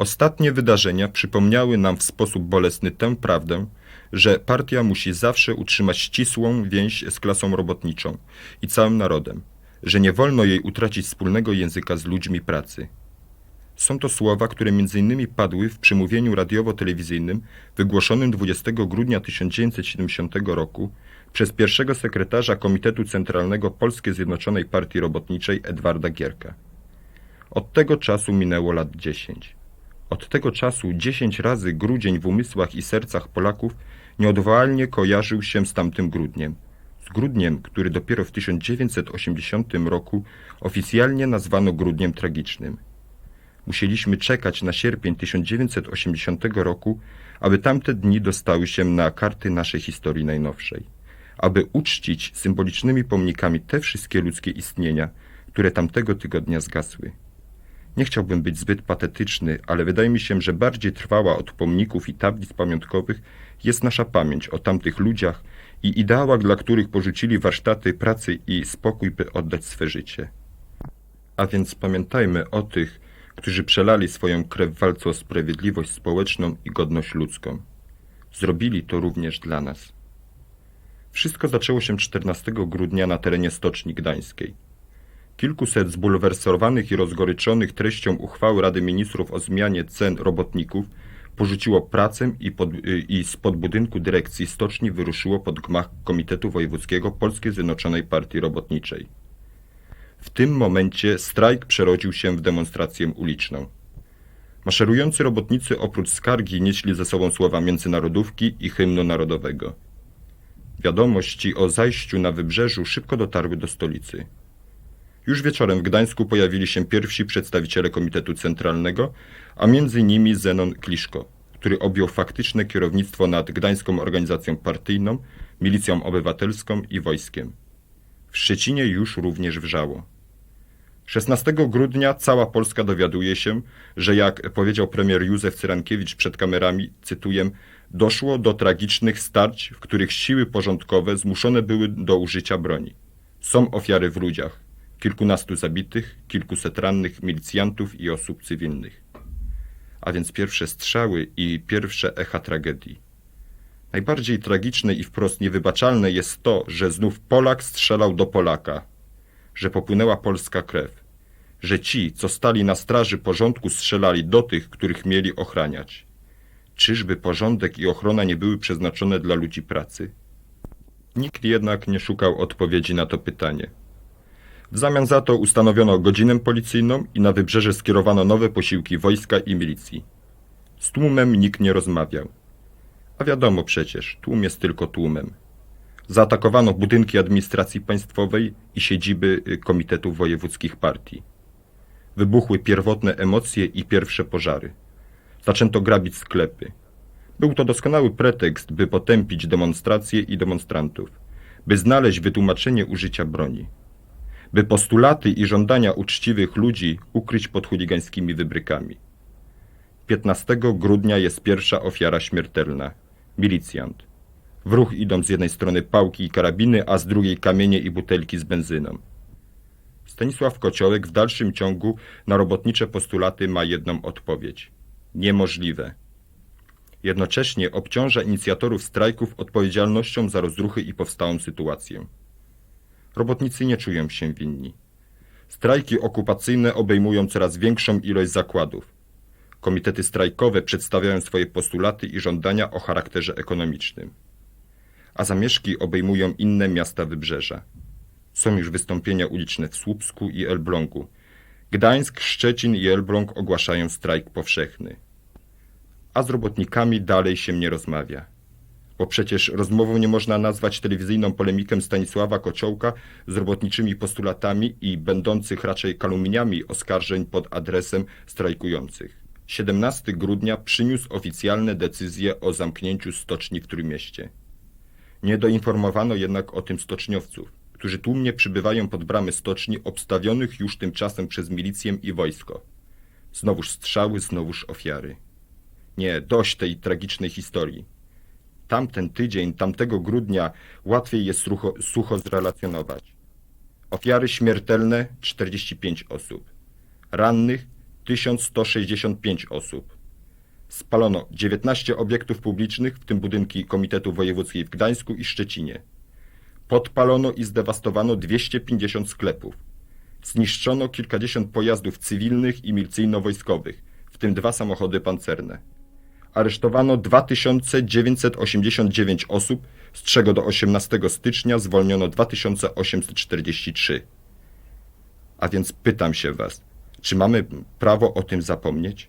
Ostatnie wydarzenia przypomniały nam w sposób bolesny tę prawdę, że partia musi zawsze utrzymać ścisłą więź z klasą robotniczą i całym narodem, że nie wolno jej utracić wspólnego języka z ludźmi pracy. Są to słowa, które m.in. padły w przemówieniu radiowo-telewizyjnym wygłoszonym 20 grudnia 1970 roku przez pierwszego sekretarza Komitetu Centralnego Polskiej Zjednoczonej Partii Robotniczej Edwarda Gierka. Od tego czasu minęło lat 10. Od tego czasu 10 razy grudzień w umysłach i sercach Polaków nieodwołalnie kojarzył się z tamtym grudniem. Z grudniem, który dopiero w 1980 roku oficjalnie nazwano grudniem tragicznym. Musieliśmy czekać na sierpień 1980 roku, aby tamte dni dostały się na karty naszej historii najnowszej. Aby uczcić symbolicznymi pomnikami te wszystkie ludzkie istnienia, które tamtego tygodnia zgasły. Nie chciałbym być zbyt patetyczny, ale wydaje mi się, że bardziej trwała od pomników i tablic pamiątkowych jest nasza pamięć o tamtych ludziach i ideałach, dla których porzucili warsztaty pracy i spokój, by oddać swe życie. A więc pamiętajmy o tych, którzy przelali swoją krew w walce o sprawiedliwość społeczną i godność ludzką. Zrobili to również dla nas. Wszystko zaczęło się 14 grudnia na terenie Stoczni Gdańskiej. Kilkuset zbulwersowanych i rozgoryczonych treścią uchwały Rady Ministrów o zmianie cen robotników porzuciło pracę i, pod, i spod budynku dyrekcji stoczni wyruszyło pod gmach Komitetu Wojewódzkiego Polskiej Zjednoczonej Partii Robotniczej. W tym momencie strajk przerodził się w demonstrację uliczną. Maszerujący robotnicy oprócz skargi nieśli ze sobą słowa międzynarodówki i hymnu narodowego. Wiadomości o zajściu na wybrzeżu szybko dotarły do stolicy. Już wieczorem w Gdańsku pojawili się pierwsi przedstawiciele Komitetu Centralnego, a między nimi Zenon Kliszko, który objął faktyczne kierownictwo nad Gdańską Organizacją Partyjną, Milicją Obywatelską i wojskiem. W Szczecinie już również wrzało. 16 grudnia cała Polska dowiaduje się, że jak powiedział premier Józef Cyrankiewicz przed kamerami, cytuję, doszło do tragicznych starć, w których siły porządkowe zmuszone były do użycia broni. Są ofiary w ludziach, kilkunastu zabitych, kilkuset rannych milicjantów i osób cywilnych. A więc pierwsze strzały i pierwsze echa tragedii. Najbardziej tragiczne i wprost niewybaczalne jest to, że znów Polak strzelał do Polaka, że popłynęła polska krew, że ci, co stali na straży porządku, strzelali do tych, których mieli ochraniać. Czyżby porządek i ochrona nie były przeznaczone dla ludzi pracy? Nikt jednak nie szukał odpowiedzi na to pytanie. W zamian za to ustanowiono godzinę policyjną i na wybrzeże skierowano nowe posiłki wojska i milicji. Z tłumem nikt nie rozmawiał. A wiadomo przecież, tłum jest tylko tłumem. Zaatakowano budynki administracji państwowej i siedziby y, komitetów wojewódzkich partii. Wybuchły pierwotne emocje i pierwsze pożary. Zaczęto grabić sklepy. Był to doskonały pretekst, by potępić demonstracje i demonstrantów, by znaleźć wytłumaczenie użycia broni, by postulaty i żądania uczciwych ludzi ukryć pod chuligańskimi wybrykami. 15 grudnia jest pierwsza ofiara śmiertelna milicjant. W ruch idą z jednej strony pałki i karabiny, a z drugiej kamienie i butelki z benzyną. Stanisław Kociołek w dalszym ciągu na robotnicze postulaty ma jedną odpowiedź. Niemożliwe. Jednocześnie obciąża inicjatorów strajków odpowiedzialnością za rozruchy i powstałą sytuację. Robotnicy nie czują się winni. Strajki okupacyjne obejmują coraz większą ilość zakładów. Komitety strajkowe przedstawiają swoje postulaty i żądania o charakterze ekonomicznym. A zamieszki obejmują inne miasta wybrzeża. Są już wystąpienia uliczne w Słupsku i Elblągu. Gdańsk, Szczecin i Elbląg ogłaszają strajk powszechny. A z robotnikami dalej się nie rozmawia. Bo przecież rozmową nie można nazwać telewizyjną polemikę Stanisława Kociołka z robotniczymi postulatami i będących raczej kalumniami oskarżeń pod adresem strajkujących. 17 grudnia przyniósł oficjalne decyzje o zamknięciu stoczni w Trójmieście. Nie doinformowano jednak o tym stoczniowców, którzy tłumnie przybywają pod bramy stoczni obstawionych już tymczasem przez milicję i wojsko. Znowuż strzały, znowuż ofiary. Nie, dość tej tragicznej historii. Tamten tydzień, tamtego grudnia łatwiej jest sucho, sucho zrelacjonować. Ofiary śmiertelne 45 osób, rannych 1165 osób. Spalono 19 obiektów publicznych, w tym budynki Komitetu Wojewódzkiej w Gdańsku i Szczecinie. Podpalono i zdewastowano 250 sklepów. Zniszczono kilkadziesiąt pojazdów cywilnych i milicyjno-wojskowych, w tym dwa samochody pancerne. Aresztowano 2989 osób, z czego do 18 stycznia zwolniono 2843. A więc pytam się Was, czy mamy prawo o tym zapomnieć?